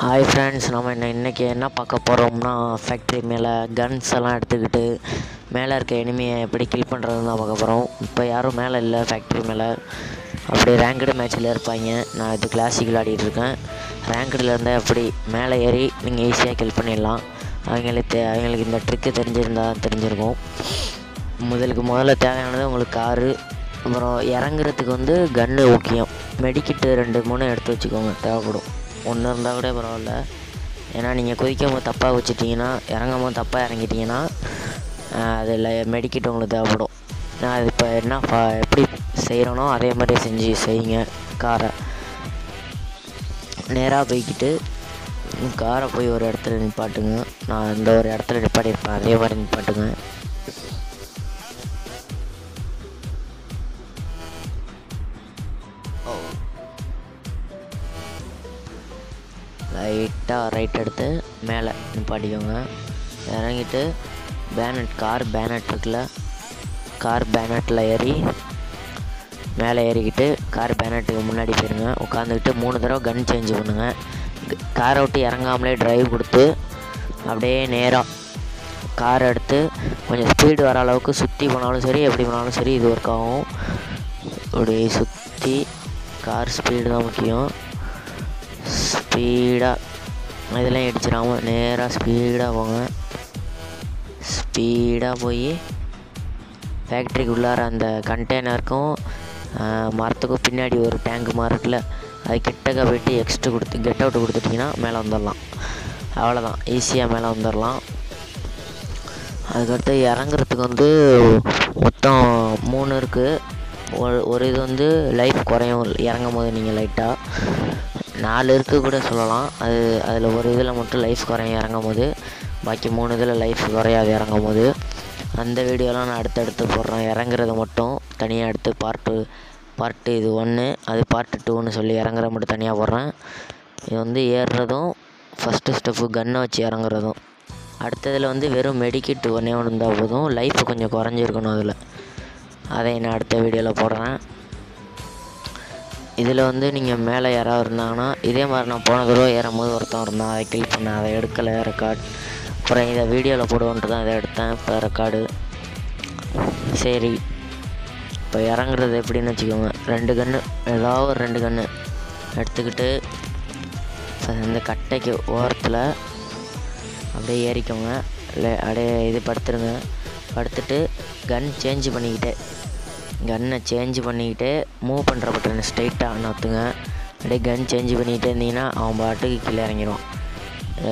Hi friends நம்ம என்ன இன்றைக்கி என்ன பார்க்க போகிறோம்னா ஃபேக்ட்ரி மேலே கன்ஸ் எல்லாம் எடுத்துக்கிட்டு மேலே இருக்க எனிமையை எப்படி கில் பண்ணுறதுன்னு தான் பார்க்க போகிறோம் இப்போ யாரும் மேலே இல்லை ஃபேக்ட்ரி மேலே. அப்படி ரேங்கடு மேட்ச்சில் இருப்பாங்க. நான் இது கிளாசிக் விளையாடிட்டு இருக்கேன். ரேங்கடில் இருந்தால் எப்படி? மேலே ஏறி நீங்கள் ஈஸியாக கில் பண்ணிடலாம். அவங்களுக்கு தே அவங்களுக்கு இந்த ட்ரிக்கு தெரிஞ்சிருந்தால் தெரிஞ்சிருக்கும். முதலுக்கு முதல்ல தேவையானது உங்களுக்கு காரு. அப்புறம் இறங்குறதுக்கு வந்து கன்று முக்கியம். மெடிக்கிட்டு ரெண்டு மூணு எடுத்து வச்சுக்கோங்க. தேவைப்படும். ஒன்று இருந்தால் கூட பரவாயில்ல. ஏன்னா நீங்கள் குதிக்கும் போது தப்பாக வச்சுட்டிங்கன்னா இறங்கும் போது தப்பாக இறங்கிட்டிங்கன்னா அதில் மெடிக்கிட் உங்களுக்கு தேவைப்படும். நான் அது இப்போ என்ன ஃபா எப்படி செய்கிறேனோ அதே மாதிரி செஞ்சு செய்யுங்க காரை. நேராக போய்க்கிட்டு காரை போய் ஒரு இடத்துல நிப்பாட்டுங்க. நான் இந்த ஒரு இடத்துல நிப்பாட்டியிருப்பேன் அதே மாதிரி நிப்பாட்டுங்க. லைட்டாக ரைட் எடுத்து மேலே நிப்பாட்டிக்கோங்க. இறங்கிட்டு பேனட் கார் பேனட் இருக்குல்ல கார் பேனட்டில் ஏறி மேலே ஏறிக்கிட்டு கார் பேனட்டுக்கு முன்னாடி போயிருங்க. உட்காந்துக்கிட்டு மூணு தடவை கன் சேஞ்ச் பண்ணுங்கள் காரை விட்டு இறங்காமலே ட்ரைவ் கொடுத்து அப்படியே நேராக கார் எடுத்து கொஞ்சம் ஸ்பீடு வர அளவுக்கு சுற்றி போனாலும் சரி எப்படி போனாலும் சரி இது ஒர்க் ஆகும். அப்படி சுற்றி கார் ஸ்பீடு தான் முக்கியம். ஸ்பீடாக இதெல்லாம் இடிச்சிடாமல் நேராக ஸ்பீடாக போங்க. ஸ்பீடாக போய் ஃபேக்ட்ரிக்கு உள்ளார அந்த கண்டெய்னருக்கும் மரத்துக்கும் பின்னாடி ஒரு டேங்க் மாதிரி இருக்குல்ல அது கிட்டக்க போய்ட்டு எக்ஸ்ட்ரா கொடுத்து கெட் அவுட் கொடுத்துட்டிங்கன்னா மேலே வந்துடலாம். அவ்வளோதான் ஈஸியாக மேலே வந்துடலாம். அதுக்கடுத்து இறங்குறதுக்கு வந்து மொத்தம் மூணு இருக்குது ஒரு ஒரு இது வந்து லைஃப் குறையும். இறங்கும் போது நீங்கள் லைட்டாக நாலு இருக்குது கூட சொல்லலாம். அது அதில் ஒரு இதில் மட்டும் லைஃப் குறையும் இறங்கும் போது பாக்கி மூணு இதில் லைஃப் குறையாது இறங்கும் போது அந்த வீடியோலாம் நான் அடுத்தடுத்து போடுறேன். இறங்குறது மட்டும் தனியாக எடுத்து பார்ட்டு பார்ட்டு இது ஒன்று அது பார்ட்டு டூன்னு சொல்லி இறங்குற மட்டும் தனியாக போடுறேன். இது வந்து ஏறுறதும் ஃபஸ்ட்டு ஸ்டெப்பு கன்னை வச்சு இறங்குறதும். அடுத்ததில் வந்து வெறும் மெடிக்கிட் ஒன்றே ஒன்று இருந்தால் போதும். லைஃப் கொஞ்சம் குறைஞ்சிருக்கணும் அதில். அதை நான் அடுத்த வீடியோவில் போடுறேன். இதில் வந்து நீங்கள் மேலே யாராவது இருந்தாங்கன்னா இதே மாதிரி நான் போன தடவை ஏறும்போது ஒருத்தன் இருந்தான் அதை கிளிக் பண்ணேன் அதை எடுக்கலை ரெக்கார்ட் அப்புறம் இதை வீடியோவில் போடுவோன்ட்டு தான் இதை எடுத்தேன் இப்போ ரெக்கார்டு சரி. இப்போ இறங்குறது எப்படின்னு வச்சுக்கோங்க. ரெண்டு கன்று ஏதாவது ஒரு ரெண்டு கன்று எடுத்துக்கிட்டு இந்த கட்டைக்கு ஓரத்தில் அப்படியே ஏறிக்கோங்க. இல்லை அப்படியே இது படுத்துருங்க. படுத்துட்டு கன் சேஞ்ச் பண்ணிக்கிட்டே. கன்னை சேஞ்ச் பண்ணிக்கிட்டு மூவ் பண்ணுற பட்டனை ஸ்ட்ரைட்டாக நோத்துங்க அப்படியே கன் சேஞ்ச் பண்ணிக்கிட்டே இருந்தீங்கன்னா அவன் பாட்டுக்கு கீழே இறங்கிடுவான்.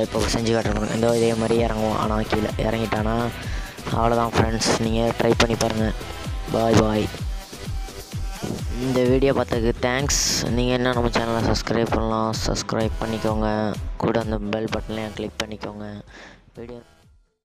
இப்போ செஞ்சு காட்டுறோம் இந்த இதே மாதிரி இறங்குவோம் ஆனால் கீழே இறங்கிட்டானா? அவ்வளோதான் ஃப்ரெண்ட்ஸ் நீங்கள் ட்ரை பண்ணி பாருங்கள் பாய் பாய் இந்த வீடியோ பார்த்ததுக்கு தேங்க்ஸ் நீங்கள் என்ன நம்ம சேனலை சப்ஸ்கிரைப் பண்ணலாம் சப்ஸ்கிரைப் பண்ணிக்கோங்க. கூட அந்த பெல் பட்டன்லையும் கிளிக் பண்ணிக்கோங்க. வீடியோ